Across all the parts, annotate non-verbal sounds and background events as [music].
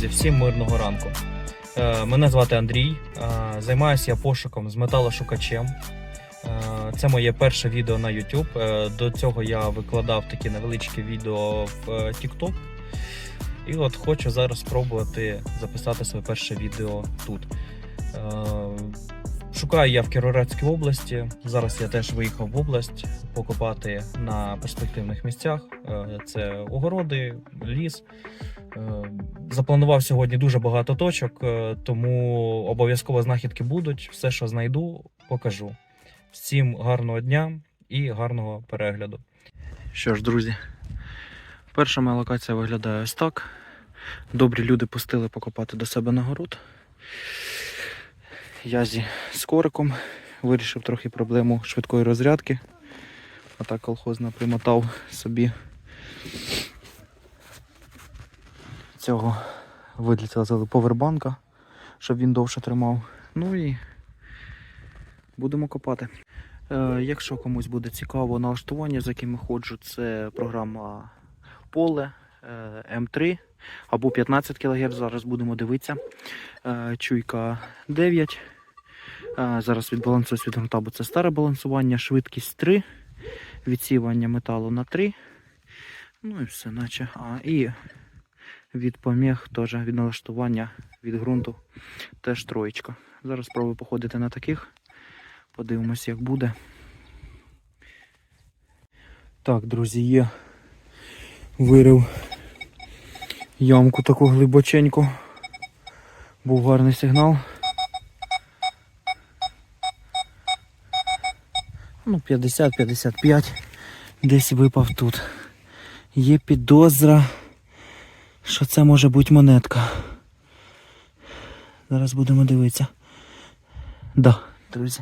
Друзі, всім мирного ранку. Е, Мене звати Андрій. Е, Займаюся я пошуком з металошукачем. Е, Це моє перше відео на YouTube. До цього я викладав такі невеличкі відео в TikTok. І от хочу зараз спробувати записати своє перше відео тут. Шукаю я в Кіровоградській області. Зараз я теж виїхав в область покопати на перспективних місцях. Це огороди, ліс. Е, Запланував сьогодні дуже багато точок, е, тому обов'язково знахідки будуть. Все, що знайду, покажу. Всім гарного дня і гарного перегляду. Що ж, друзі, перша моя локація виглядає ось так. Добрі люди пустили покопати до себе на город. Я зі скориком вирішив трохи проблему швидкої розрядки. А так колхозно примотав собі цього виділили повербанка, щоб він довше тримав. Ну і будемо копати. Е, якщо комусь буде цікаво налаштування, з якими ходжу, це програма Поле е, М3 або 15 кГц. Зараз будемо дивитися. Е, чуйка 9. Е, зараз відбалансую від грунта, бо це старе балансування, швидкість 3, відсівання металу на 3. Ну і все, наче. А, і від поміг теж від налаштування від ґрунту теж троєчка. Зараз спробую походити на таких. Подивимось, як буде. Так, друзі, є. Вирив ямку таку глибоченьку. Був гарний сигнал. Ну, 50-55 десь випав тут. Є підозра що це може бути монетка. Зараз будемо дивитися. Да, друзі,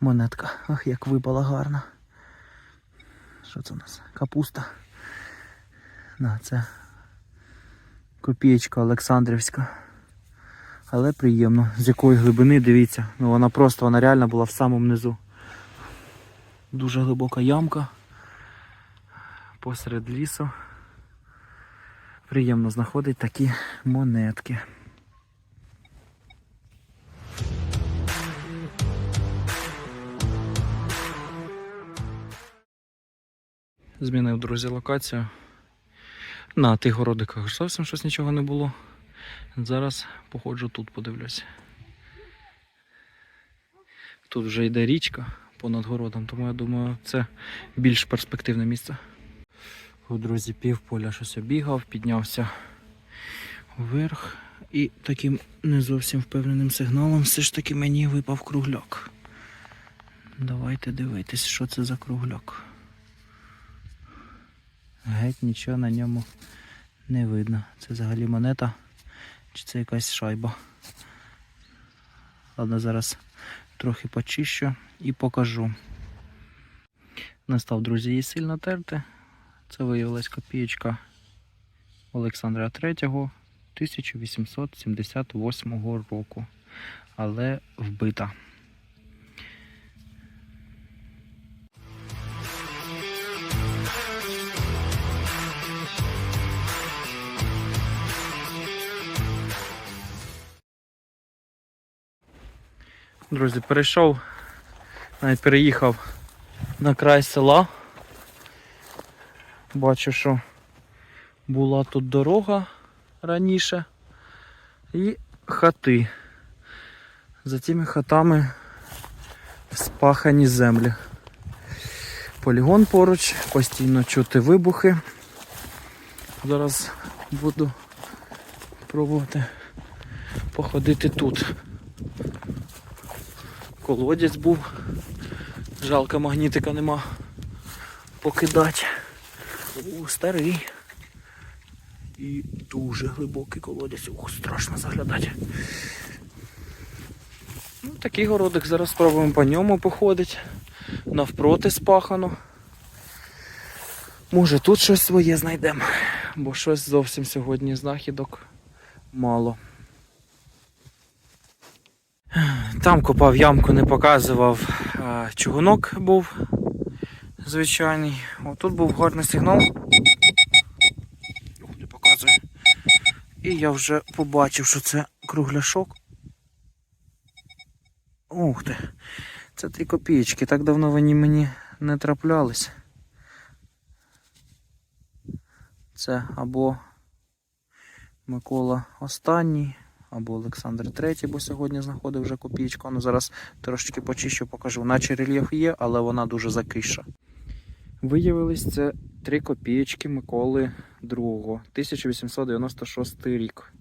монетка. Ах, як випала гарна. Що це у нас? Капуста. Да, це копієчка Олександрівська. Але приємно. З якої глибини, дивіться. Ну вона просто, вона реально була в самому низу. Дуже глибока ямка. Посеред лісу. Приємно знаходить такі монетки. Змінив, друзі, локацію. На тих городиках зовсім щось нічого не було. Зараз походжу тут, подивлюся. Тут вже йде річка понад городом, тому я думаю, це більш перспективне місце. Друзі, пів поля щось обігав, піднявся вверх і таким не зовсім впевненим сигналом все ж таки мені випав кругляк. Давайте дивитись, що це за кругляк. Геть нічого на ньому не видно. Це взагалі монета чи це якась шайба. Ладно, зараз трохи почищу і покажу. Настав, друзі, її сильно терти. Це виявилась копієчка Олександра III 1878 року, але вбита. Друзі, перейшов, навіть переїхав на край села. Бачу, що була тут дорога раніше і хати. За цими хатами спахані землі. Полігон поруч, постійно чути вибухи. Зараз буду пробувати походити тут. Колодязь був. Жалко магнітика нема покидати. О, старий. І дуже глибокий колодязь. Ух, страшно заглядати. Ну, такий городик зараз спробуємо по ньому походити. Навпроти спахано. Може тут щось своє знайдемо, бо щось зовсім сьогодні знахідок мало. Там копав ямку, не показував. Чугунок був звичайний. Отут був гарний сигнал. Не показує. І я вже побачив, що це кругляшок. Ух ти. Це три копійки. Так давно вони мені не траплялись. Це або Микола останній, або Олександр третій, бо сьогодні знаходив вже копійку. Ну зараз трошечки почищу, покажу. Наче рельєф є, але вона дуже закиша. Виявилось це три копійки Миколи II, 1896 рік.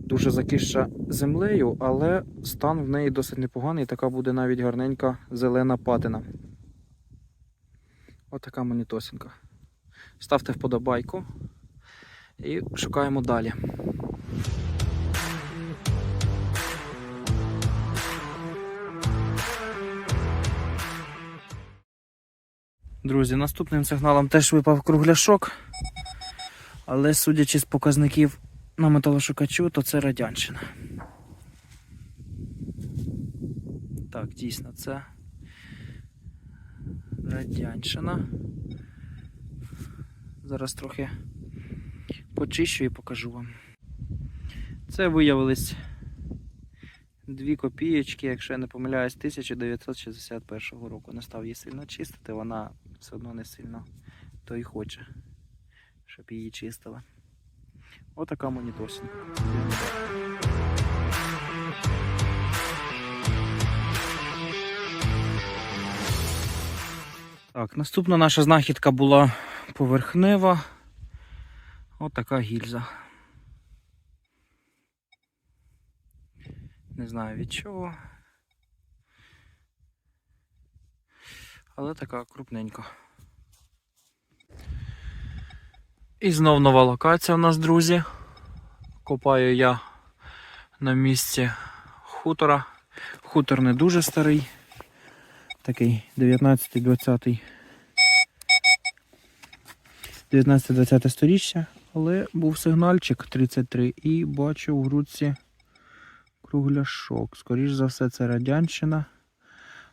Дуже закиша землею, але стан в неї досить непоганий. Така буде навіть гарненька зелена патина. Отака монітосинка. Ставте вподобайку і шукаємо далі. Друзі, наступним сигналом теж випав кругляшок, але судячи з показників на металошукачу, то це радянщина. Так, дійсно, це радянщина. Зараз трохи почищу і покажу вам. Це виявились дві копієчки, якщо я не помиляюсь, 1961 року. Не став її сильно чистити, вона все одно не сильно то й хоче, щоб її чистили. Отака монітосинка. Так, наступна наша знахідка була поверхнева. Отака гільза. Не знаю від чого. Але така крупненька. І знов нова локація у нас, друзі. Копаю я на місці хутора. Хутор не дуже старий. Такий 19-20 19-20 сторіччя, але був сигнальчик 33 і бачу в грудці кругляшок. Скоріш за все, це радянщина,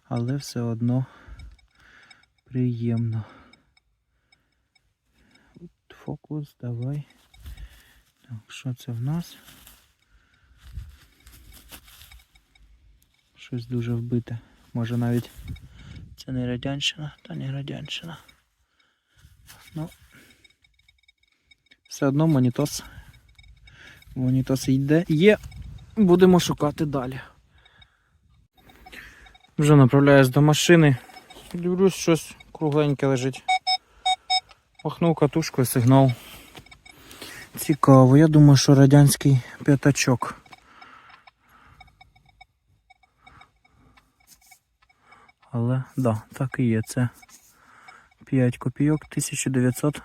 але все одно приємно. Фокус, давай. Так, що це в нас? Щось дуже вбите. Може навіть це не радянщина, та не радянщина. Ну, все одно монітос. Монітос йде. Є. Будемо шукати далі. Вже направляюсь до машини. Дивлюсь, щось кругленьке лежить. Махнув катушкою сигнал. Цікаво, я думаю, що радянський п'ятачок. Але да, так і є. Це 5 копійок 1900.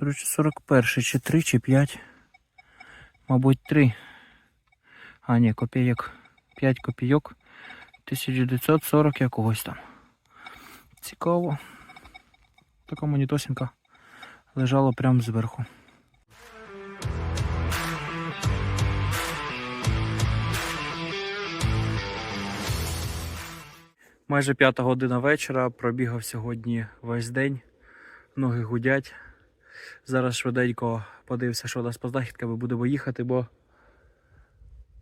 До речі, 41 чи 3, чи 5. Мабуть, 3. А, ні, копійок. 5 копійок 1940 якогось там. Цікаво. Така монітосинка лежала прямо зверху. Майже п'ята година вечора. Пробігав сьогодні весь день. Ноги гудять. Зараз швиденько подивився, що у нас по знахідками будемо їхати, бо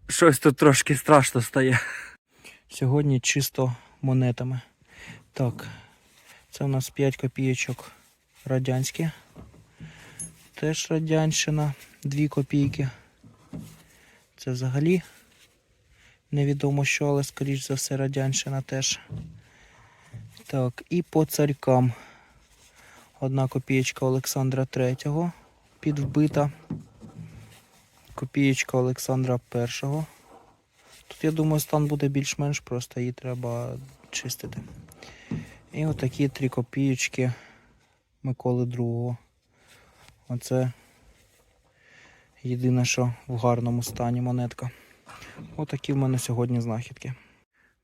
щось тут трошки страшно стає. Сьогодні чисто монетами. Так, це у нас 5 копійочок радянські. Теж радянщина, 2 копійки. Це взагалі невідомо що, але скоріш за все радянщина теж. Так, і по царькам. Одна копієчка Олександра III підвбита. Копієчка Олександра І. Тут, я думаю, стан буде більш-менш, просто її треба чистити. І отакі три копієчки Миколи II. Оце єдине, що в гарному стані монетка. Отакі в мене сьогодні знахідки.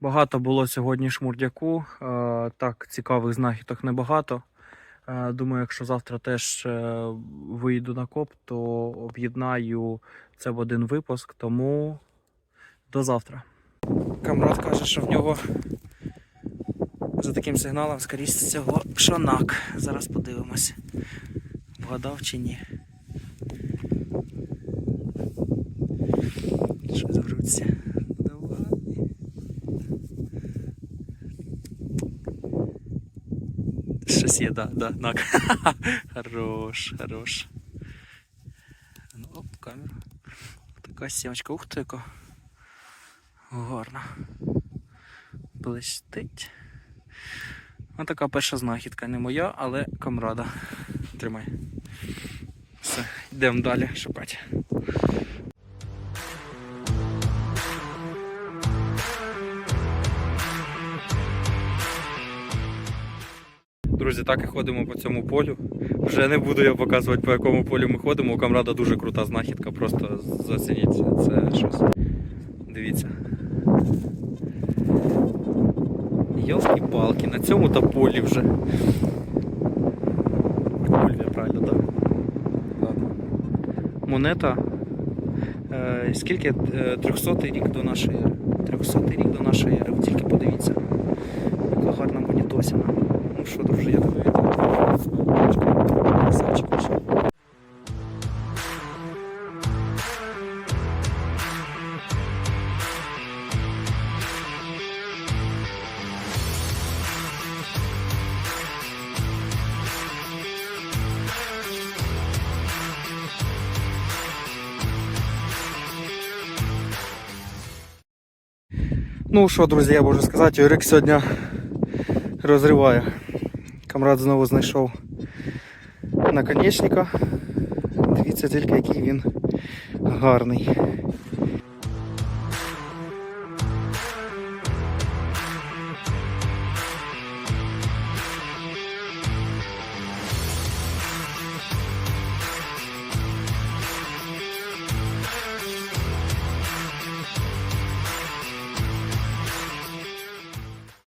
Багато було сьогодні шмурдяку. Е, Так, цікавих знахідок небагато. Е, Думаю, якщо завтра теж е, вийду на коп, то об'єднаю це в один випуск. Тому До завтра. Камрад каже, що в нього за таким сигналом, скоріше всього, шонак. Зараз подивимось. Вгадав чи ні. Щось в руці. Давай. Щось є, да, да, нак. [laughs] хорош, хорош. Ну, оп, камера. Така сімочка, ух ти, яка. Гарна. Блистить. Ось така перша знахідка. Не моя, але камрада. Тримай. Все, йдемо далі шукати. Друзі, так і ходимо по цьому полю. Вже не буду я показувати, по якому полю ми ходимо. У камрада дуже крута знахідка, просто зацініть це щось. Дивіться. Йолки-палки, на цьому та полі вже. Ольвія, правильно, так. Да. Монета. Е, скільки? Е, 300 рік до нашої ери. 300 рік до нашої ери. Ви Тільки подивіться. Яка гарна монітосіна. Ну що, друже, я тебе вітаю. Красавчик вийшов. Ну що, друзі, я можу сказати, Юрик сьогодні розриває. Камрад знову знайшов наконечника. Дивіться тільки, який він гарний.